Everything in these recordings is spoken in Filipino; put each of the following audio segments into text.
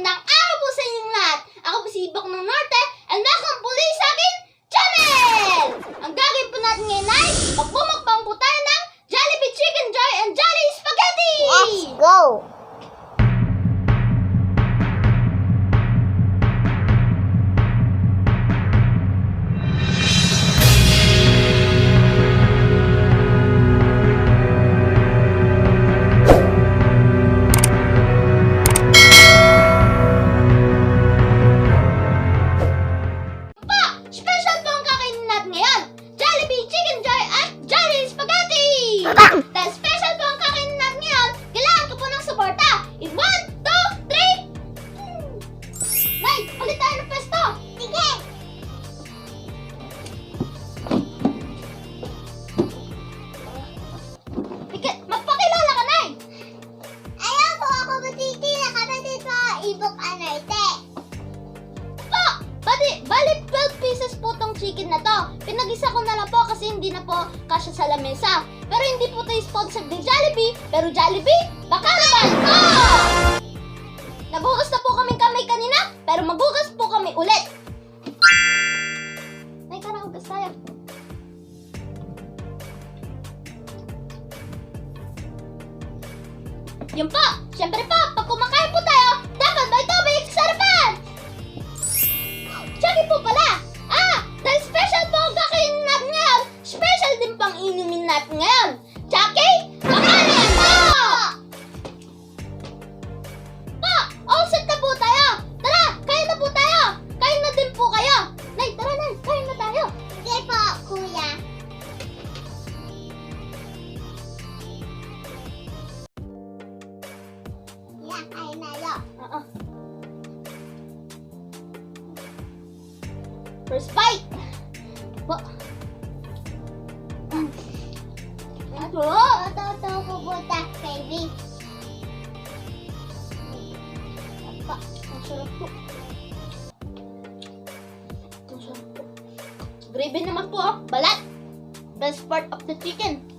Magandang araw po sa inyong lahat. Ako po si Ibok ng Norte chicken na to. Pinag-isa ko na lang po kasi hindi na po kasya sa lamesa. Pero hindi po tayo sponsored ng Jollibee. Pero Jollibee, baka naman po! Nagugas na po kami kamay kanina, pero magugas po kami ulit. Oo. First bite! Po. Mm. Ito! Toto, to, puputa, baby. Apa. Ang sarap po. Gravy naman po, oh. Balat! Best part of the chicken.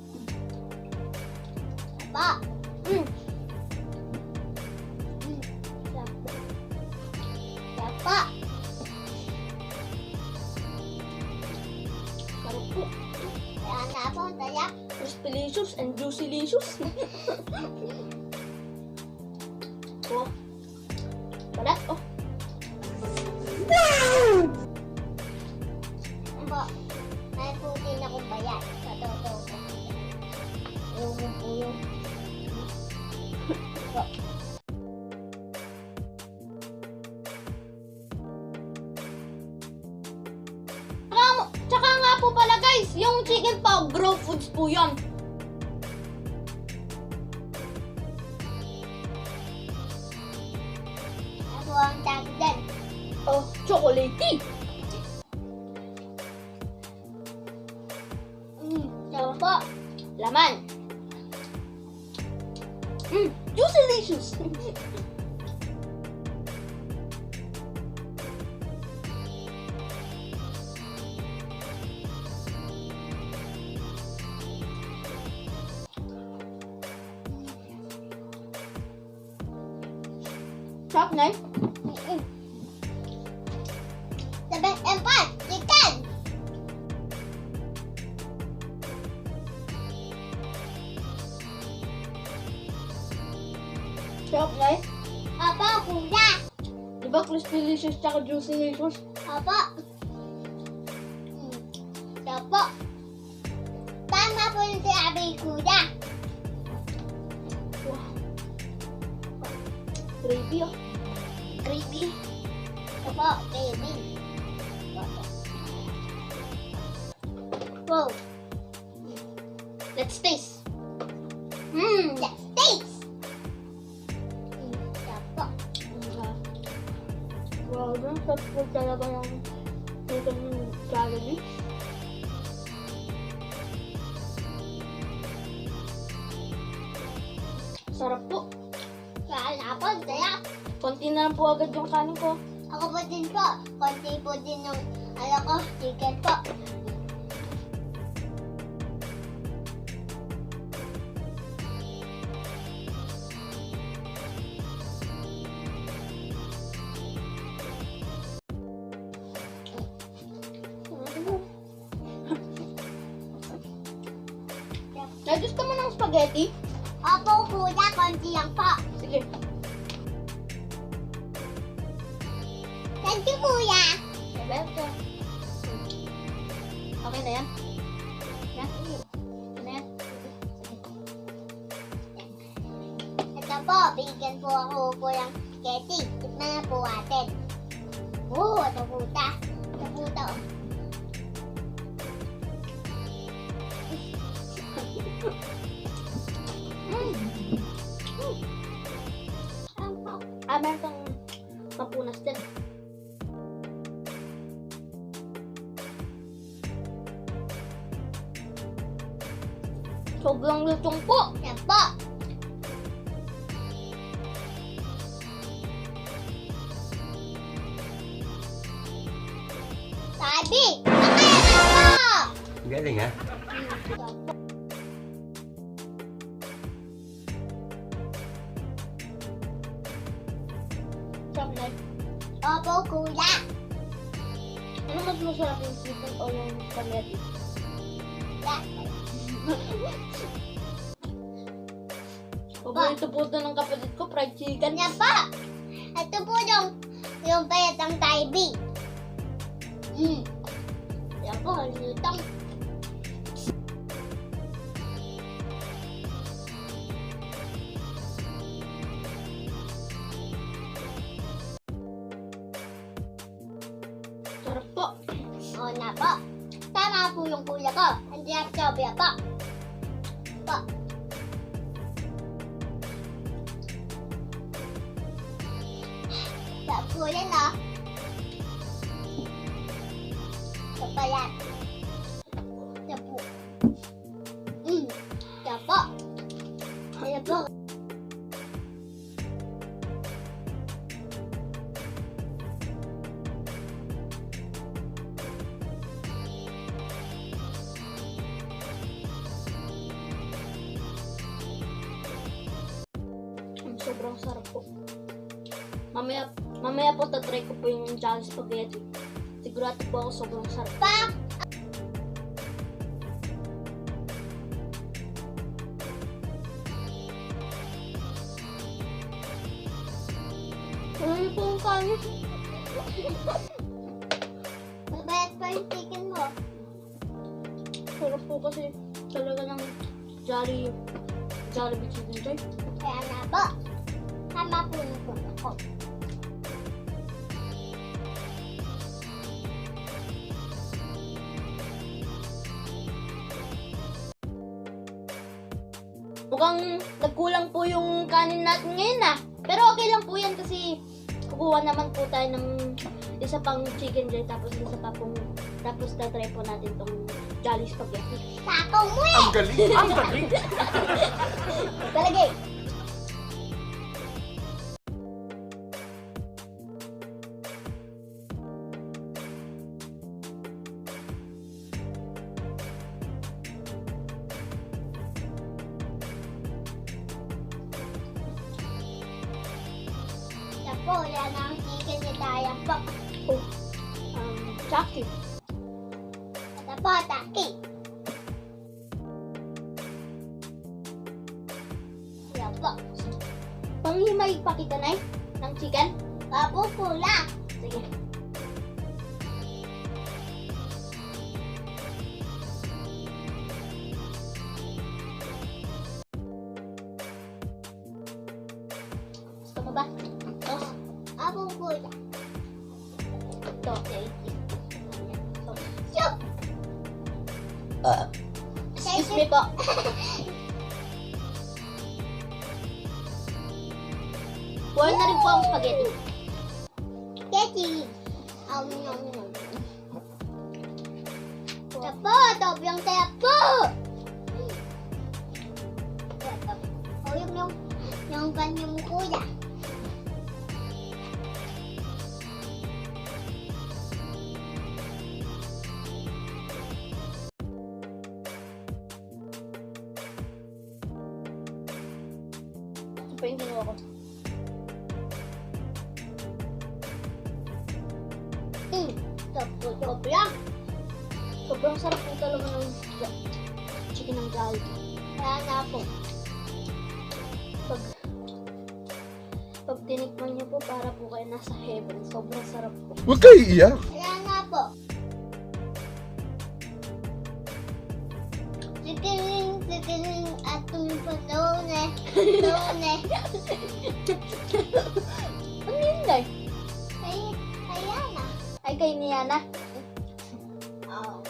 And juicylicious. oh. Balat, oh. Po, may puti na kong bayan sa toto ko. Yung yung Tsaka, nga po pala guys, yung chicken po, grow foods po yun. Chocolatey. Mm, sarap po. Laman. Mm, juicylicious. Sarap na Eh. Apo, kuya. Di ba crispylicious tsaka juicylicious? Apo. Wow, ang sarap po talaga ng chicken ng Jollibee. Sarap po. Kaya na po, kaya. Konti na lang po agad yung kanin ko. Ako po din po. Konti po din yung ano ko, chicken po. Gusto mo ng spaghetti? Opo, kuya. Konti lang po. Sige. Thank you, kuya. You're welcome. Okay na yan? Yan? Ano yan? Ito po, bigyan po ako po ng spaghetti. Tignan na po natin. Oo, ito po ta. Ito po ta. oh. Ah, meron kang pampunas din. Sobrang lutong po. Yan po. Sabi, nakaya na po! Galing ha? Yung spaghetti? Yan. Paborito po ito ng kapatid ko, fried chicken. Yan po. Ito po yung, yung bayat ng Taibi. Hmm. Yan po, lutong. Sarap po yan, oh. Ito pa yan. Ito po. Mm. Ito po. Ito po. Mm, Sobrang sarap po. Mamaya, mamaya po tatry ko po yung Jolly Spaghetti. Sigurado po ako sobrang sarap. Pa. Ano po ang? Mabayat pa yung chicken mo. Sarap po kasi talaga ng Jolly, Jollibee Chicken Joy. Kaya na po. Tama po yung kuya ko. Mukhang nagkulang po yung kanin natin ngayon ah. Pero okay lang po yan kasi kukuha naman po tayo ng isa pang chicken joy tapos isa pa pong tapos tatry po natin tong Jolly Spaghetti. Sakaw mo eh! Ang galing! Ang galing! Po. Panghimay pa kita na ng chicken. Babo pula. Sige. Gusto mo ba? Tos? Babo pula. Ito. Yup! Excuse me po. Buwan na rin po ang spaghetti. Keti. Um, nom, nom. Tapo, top yung tapo. O yung yung yung kanyang kuya. Po yung ginawa ko. Lang. Sobrang sarap po talaga ng chicken ng Jollibee. Kaya nga po. Pag, pag tinikman niyo po, para po kayo nasa heaven. Sobrang sarap po. Huwag kayo iiyak. Kaya nga po. Sikiling, sikiling, at tumipanone. None. Ano Ay, kay Niana. Oo.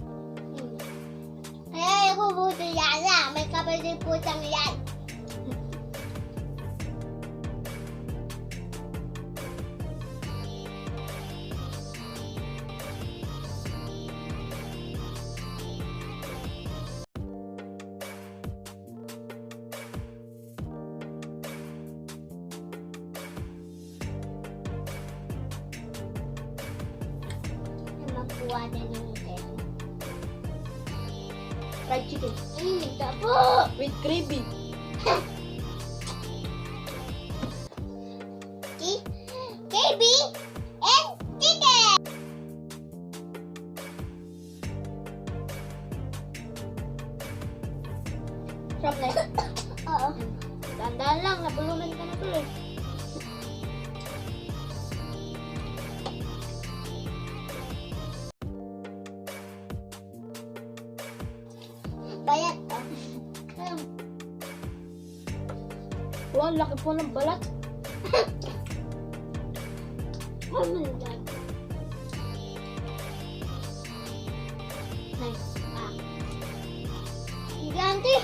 Hmm. Kaya ako buto yan na. May kapatid po siyang yan. Makuha na yung ito. Fried chicken. Mm, tapo! With gravy. KB and chicken! Yun. Oo. Dahan-dahan lang, nabulunan ka na tuloy. Po ng balat. ano yan? Nice. Ah. Gigante!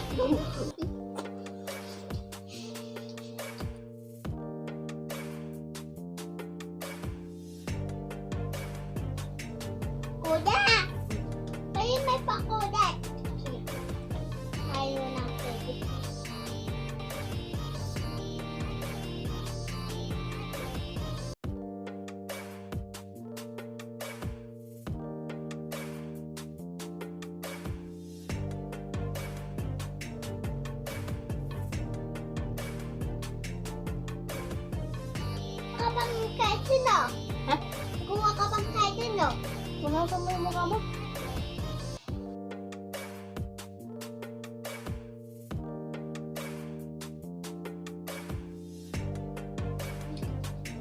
Kapang kahit sino. Ha? Kuha ka pang kahit sino. Punasan mo yung mukha mo.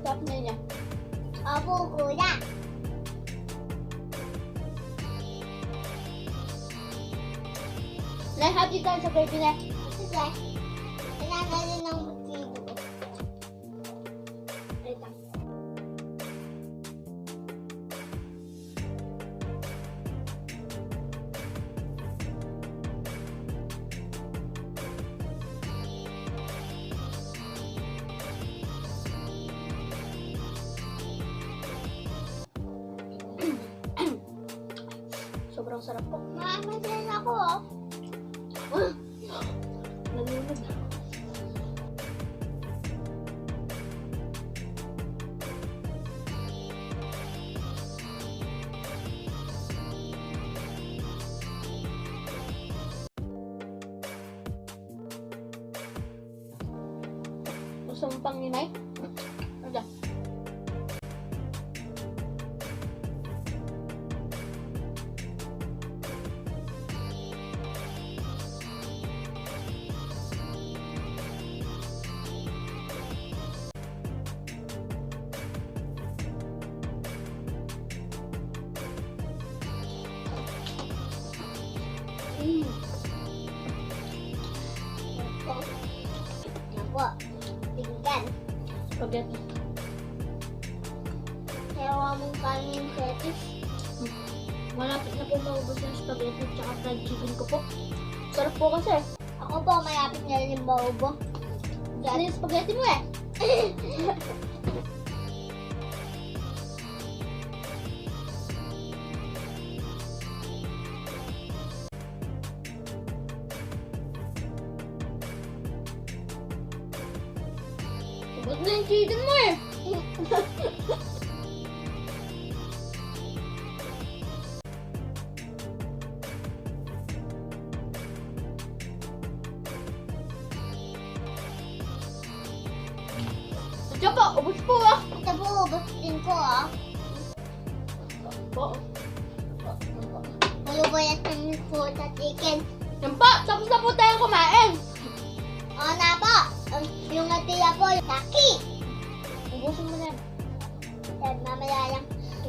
Sarap na niya. Opo, kuya. Nay, happy tayo sa gravy na. Sige. Kailangan din ng Maamin din ako, oh. po maubos yung spaghetti at saka fried chicken ko po. Sarap po kasi. Ako po, malapit na rin yung maubo. Ano yung spaghetti mo eh? Ba't na yung Diyan po, ubus po ah. Ito po, ubus din po ah. Po. Malubayatan niyo po sa chicken. Yan po, tapos na po tayo kumain. O na po, um, yung natira po, laki. Ubusin mo na. Yan, mamaya lang.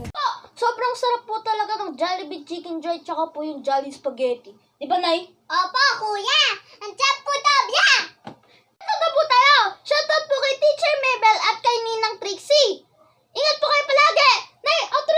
Po, sobrang sarap po talaga ng Jollibee Chicken Joy tsaka po yung Jolly Spaghetti. Di ba, Nay? Opo, kuya. Ang sarap po to. Teacher Mabel at kay Ninang Trixie. Ingat po kayo palagi! Nay, opo!